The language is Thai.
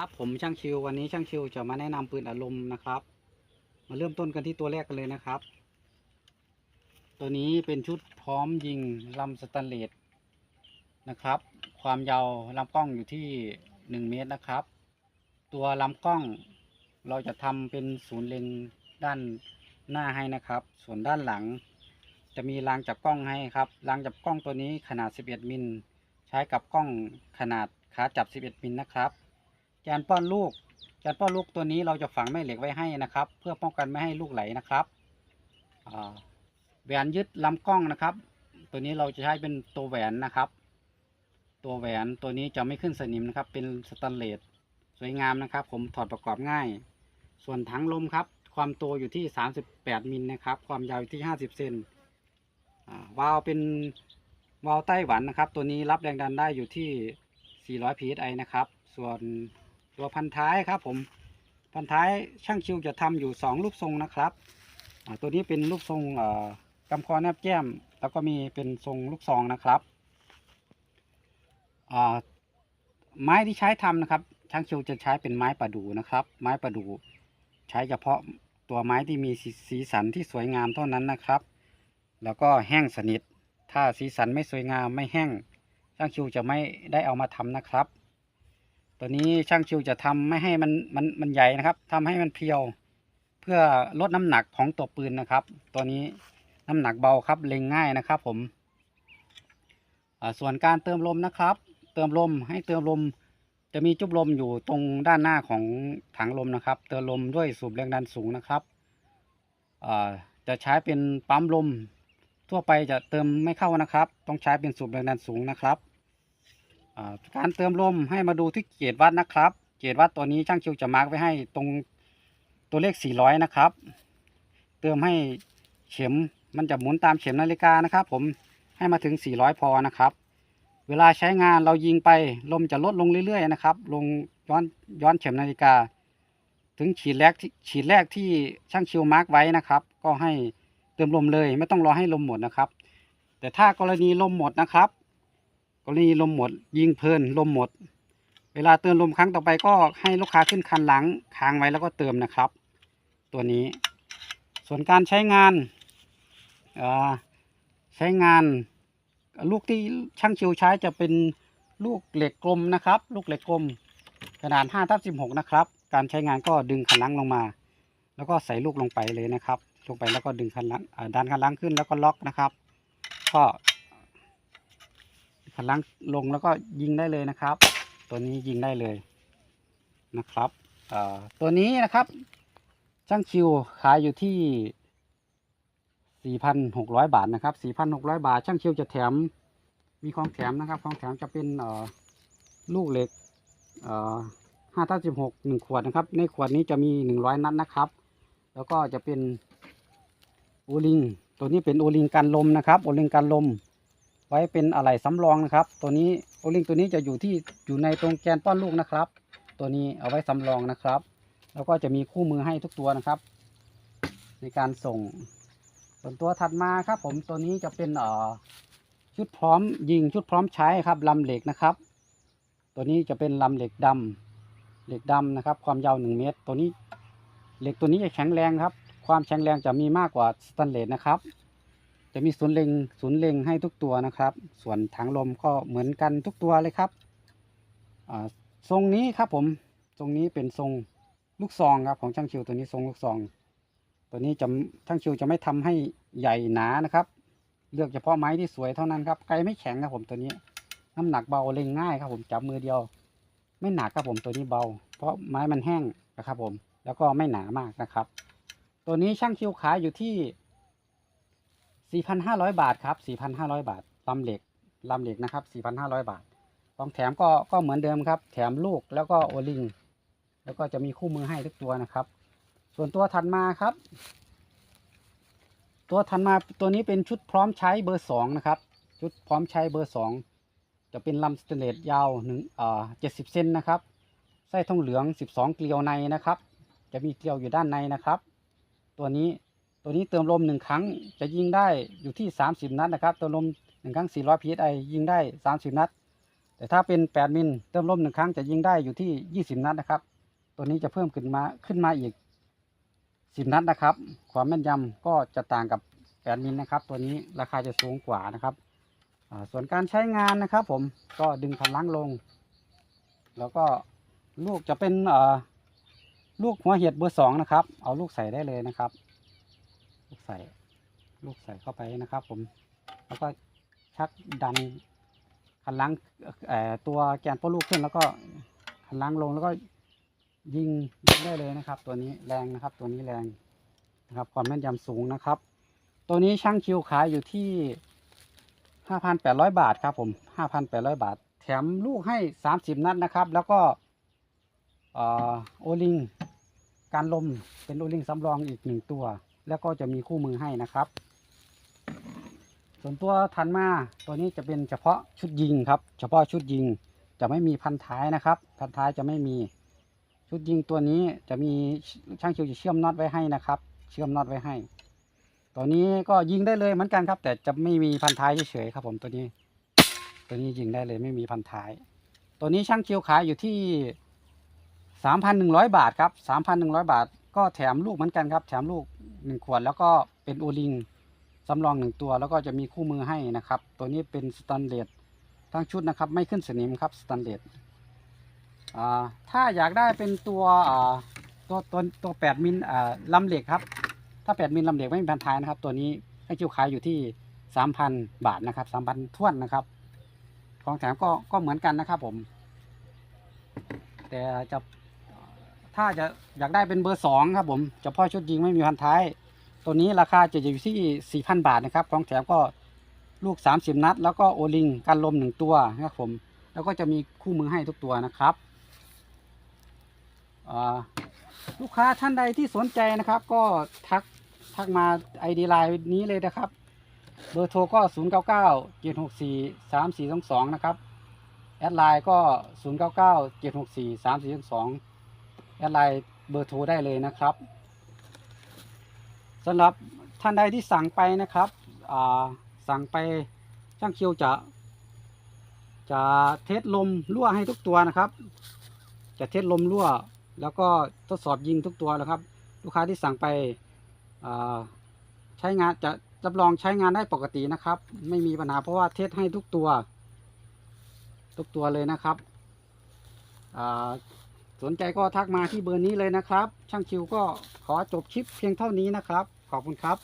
ครับผมช่างชิววันนี้ช่างชิวจะมาแนะนำปืนอารมณ์นะครับ มาเริ่มต้นกันที่ตัวแรกกันเลยนะครับ ตัวนี้เป็นชุดพร้อมยิงลำสแตนเลสนะครับ ความยาวลำกล้องอยู่ที่หนึ่งเมตรนะครับ ตัวลำกล้องเราจะทำเป็นศูนย์เล็งด้านหน้าให้นะครับ ส่วนด้านหลัง จะมีรางจับกล้องให้ครับรางจับกล้องตัวนี้ขนาด 11 มิลใช้กับกล้องขนาดขาจับ 11 มิลนะครับ แกนป้อนลูกแกนป้อนลูกตัวนี้เราจะฝังแม่เหล็กไว้ให้นะครับ เพื่อป้องกันไม่ให้ลูกไหลนะครับแหวนยึดลำกล้องนะครับ ตัวนี้เราจะใช้เป็นตัวแหวนนะครับ ตัวแหวนตัวนี้จะไม่ขึ้นสนิมนะครับ เป็นสแตนเลสสวยงามนะครับ ผมถอดประกอบง่าย ส่วนถังลมครับ ความโตอยู่ที่ 38มิลนะครับ ความยาวอยู่ที่ 50เซนวาล์วเป็นวาล์วไต้หวันนะครับ ตัวนี้รับแรงดันได้อยู่ที่ 400 psi นะครับ ส่วน ตัวพันท้ายครับผมพันท้ายช่างชิวจะทำอยู่ 2 รูปทรงนะครับตัวนี้เป็นรูปทรงเอ่อกำคอแนบแก้ม แล้วก็มีเป็นทรงลูกซองนะครับไม้ที่ใช้ทำนะครับ ช่างชิวจะใช้เป็นไม้ประดู่นะครับ ไม้ประดู่ใช้เฉพาะตัวไม้ที่มีสีสีสันที่สวยงามเท่านั้นนะครับ แล้วก็แห้งสนิท ถ้าสีสันไม่สวยงามไม่แห้งช่างชิวจะไม่ได้เอามาทำนะครับ ตัวนี้ช่างชิวจะทำไม่ให้มันมันมันใหญ่นะครับทำให้มันเพียว เพื่อลดน้ำหนักของตัวปืนนะครับ ตัวนี้น้ำหนักเบาครับเล็งง่ายนะครับ ผมส่วนการเติมลมนะครับ เติมลมให้เติมลม จะมีจุบลมอยู่ตรงด้านหน้าของถังลมนะครับ เติมลมด้วยสูบแรงดันสูงนะครับจะใช้เป็นปั๊มลมทั่วไปจะเติมไม่เข้านะครับ ต้องใช้เป็นสูบแรงดันสูงนะครับ การเติมลมให้มาดูที่เกจวัดนะครับเกจวัดตัวนี้ช่างชิวจะมาร์กไว้ให้ตรงตัวเลข 400 นะครับ เติมให้เข็มมันจะหมุนตามเข็มนาฬิกานะครับ ผมให้มาถึง 400 พอนะครับ เวลาใช้งานเรายิงไปลมจะลดลงเรื่อยๆนะครับ ลงย้อนย้อนเข็มนาฬิกา ถึงขีดแรกที่ขีดแรกที่ช่างชิวมาร์กไว้นะครับ ก็ให้เติมลมเลยไม่ต้องรอให้ลมหมดนะครับ แต่ถ้ากรณีลมหมดนะครับ กรณีลมหมด ยิงเพลินลมหมด เวลาเติมลมครั้งต่อไปก็ให้ลูกค้าขึ้นคันหลังค้างไว้แล้วก็เติมนะครับ ตัวนี้ ส่วนการใช้งานใช้งานลูกที่ช่างชิวใช้จะเป็นลูกเหล็กกลมนะครับ ลูกเหล็กกลมขนาด5ทับ16 นะครับ การใช้งานก็ดึงคันหลังลงมา แล้วก็ใส่ลูกลงไปเลยนะครับ ลงไปแล้วก็ดึงคันหลังดันคันหลังขึ้นแล้วก็ล็อกนะครับ ก็ คันหลังลงแล้วก็ยิงได้เลยนะครับ ตัวนี้ยิงได้เลยนะครับตัวนี้นะครับ ช่างคิวขายอยู่ที่ 4,600 บาทนะครับ 4,600 บาท ช่างคิวจะแถมมีของแถมนะครับของแถมจะเป็นลูกเหล็กเอ่อ5ทับ16 1ขวดนะครับ ในขวดนี้จะมี100นัดนะครับ แล้วก็จะเป็นโอลิง ตัวนี้เป็นโอลิงกันลมนะครับ โอลิงกันลม ไว้เป็นอะไหล่สำรองนะครับ ตัวนี้โอลิงตัวนี้จะอยู่ที่อยู่ในตรงแกนป้อนลูกนะครับ ตัวนี้เอาไว้สำรองนะครับ แล้วก็จะมีคู่มือให้ทุกตัวนะครับ ในการส่ง ส่วนตัวถัดมาครับผมตัวนี้จะเป็นเอ่อชุดพร้อมยิงชุดพร้อมใช้ครับลำเหล็กนะครับ ตัวนี้จะเป็นลำเหล็กดำเหล็กดำนะครับ ความยาวหนึ่งเมตร ตัวนี้เหล็กตัวนี้จะแข็งแรงครับ ความแข็งแรงจะมีมากกว่าสแตนเลสนะครับ จะมีศูนย์เล็งศูนย์เล็งให้ทุกตัวนะครับ ส่วนถังลมก็เหมือนกันทุกตัวเลยครับทรงนี้ครับผมทรงนี้เป็นทรงลูกซองครับของช่างชิวตัวนี้ทรงลูกซอง ตัวนี้จะช่างชิวจะไม่ทำให้ใหญ่หนานะครับ เลือกเฉพาะไม้ที่สวยเท่านั้นครับไกลไม่แข็งครับผมตัวนี้ น้ำหนักเบาเล็งง่ายครับผมจับมือเดียว ไม่หนักครับผมตัวนี้เบา เพราะไม้มันแห้งนะครับผมแล้วก็ไม่หนามากนะครับ ตัวนี้ช่างคิวขายอยู่ที่ 4,500 บาทครับ 4,500 บาทลำเหล็กลำเหล็กนะครับ 4,500 บาทของแถมก็ก็เหมือนเดิมครับ แถมลูกแล้วก็โอลิง แล้วก็จะมีคู่มือให้ทุกตัวนะครับ ส่วนตัวถัดมาครับ ตัวถัดมาตัวนี้เป็นชุดพร้อมใช้เบอร์สองนะครับ ชุดพร้อมใช้เบอร์สองจะเป็นลำสเตนเลสยาวหนึ่งอ่าเจ็ดสิบเซนนะครับไส้ทองเหลืองสิบสองเกลียวในนะครับ จะมีเกลียวอยู่ด้านในนะครับ ตัวนี้ ตัวนี้เติมลมหนึ่งครั้งจะยิงได้อยู่ที่สามสิบนัดนะครับ เติมลมหนึ่งครั้งสี่ร้อยพีเอไอยิงได้สามสิบนัด แต่ถ้าเป็น 8 มิลเติมลมหนึ่งครั้งจะยิงได้อยู่ที่ 20 นัดนะครับ ตัวนี้จะเพิ่มขึ้นมาขึ้นมาอีก 10 นัดนะครับ ความแม่นยำก็จะต่างกับ 8 มิลนะครับ ตัวนี้ราคาจะสูงกว่านะครับ ส่วนการใช้งานนะครับ ผมก็ดึงคันลังลง แล้วก็ลูกจะเป็นลูกหัวเห็ดเบอร์สองนะครับ เอาลูกใส่ได้เลยนะครับ ลูกใส่ลูกใส่เข้าไปนะครับ ผม แล้วก็ชักดันคันลังตัวแกนโป้ลูกขึ้น แล้วก็คันลังลงแล้วก็ยิงยิงได้เลยนะครับ ตัวนี้แรงนะครับ ตัวนี้แรงนะครับ ความแม่นยำสูงนะครับ ตัวนี้ช่างคิวขายอยู่ที่5,800บาทครับ ผม5,800บาท แถมลูกให้30นัดนะครับ แล้วก็โอลิงการลมเป็นโอลิงสำรองอีกหนึ่งตัว แล้วก็จะมีคู่มือให้นะครับ ส่วนตัวถันมาตัวนี้จะเป็นเฉพาะชุดยิงครับ เฉพาะชุดยิงจะไม่มีพันท้ายนะครับ พันท้ายจะไม่มีชุดยิงตัวนี้จะมีช่างคิวจะเชื่อมน็อตไว้ให้นะครับ เชื่อมน็อตไว้ให้ ตัวนี้ก็ยิงได้เลยเหมือนกันครับ แต่จะไม่มีพันท้ายเฉยๆครับ ผมตัวนี้ ตัวนี้ยิงได้เลยไม่มีพันท้าย ตัวนี้ช่างคิวขายอยู่ที่สามพันหนึ่งร้อยบาทครับสามพันหนึ่งร้อยบาท ก็แถมลูกเหมือนกันครับ แถมลูก หนึ่งขวด แล้วก็เป็นโอลิงสำรองหนึ่งตัว แล้วก็จะมีคู่มือให้นะครับ ตัวนี้เป็นสแตนเลสทั้งชุดนะครับไม่ขึ้นสนิมครับสแตนเลสถ้าอยากได้เป็นตัวตัวตัวตัวแปดมิลลำเหล็กครับ ถ้าแปดมิลลำเหล็กไม่มีพันท้ายนะครับ ตัวนี้ให้คิวขายอยู่ที่สามพันบาทนะครับสามพันท้วนนะครับ ของแถมก็ก็เหมือนกันนะครับผม แต่จะ ถ้าจะอยากได้เป็นเบอร์สองครับผมเฉพาะชุดยิงไม่มีพันท้าย ตัวนี้ราคาจะอยู่ที่สี่พันบาทนะครับของแถมก็ลูกสามสิบนัด แล้วก็โอลิงกันลมหนึ่งตัวนะครับผม แล้วก็จะมีคู่มือให้ทุกตัวนะครับลูกค้าท่านใดที่สนใจนะครับ ก็ทักทักมาไอดีไลน์นี้เลยนะครับ เบอร์โทรก็ 0 9 9 7 6 4 3 4 2 2 นะครับ แอดไลน์ก็ 0 9 9 7 6 4 3 4 2 2 แอดไลน์เบอร์โทรได้เลยนะครับสำหรับท่านใดที่สั่งไปนะครับสั่งไปช่างคิวจะ จะเทสลมรั่วให้ทุกตัวนะครับ จะเทสลมรั่ว แล้วก็ทดสอบยิงทุกตัวนะครับ ลูกค้าที่สั่งไปใช้งานจะรับรองใช้งานได้ปกตินะครับ ไม่มีปัญหาเพราะว่าเทสให้ทุกตัว ทุกตัวเลยนะครับ สนใจก็ทักมาที่เบอร์นี้เลยนะครับ ช่างคิวก็ขอจบคลิปเพียงเท่านี้นะครับ ขอบคุณครับ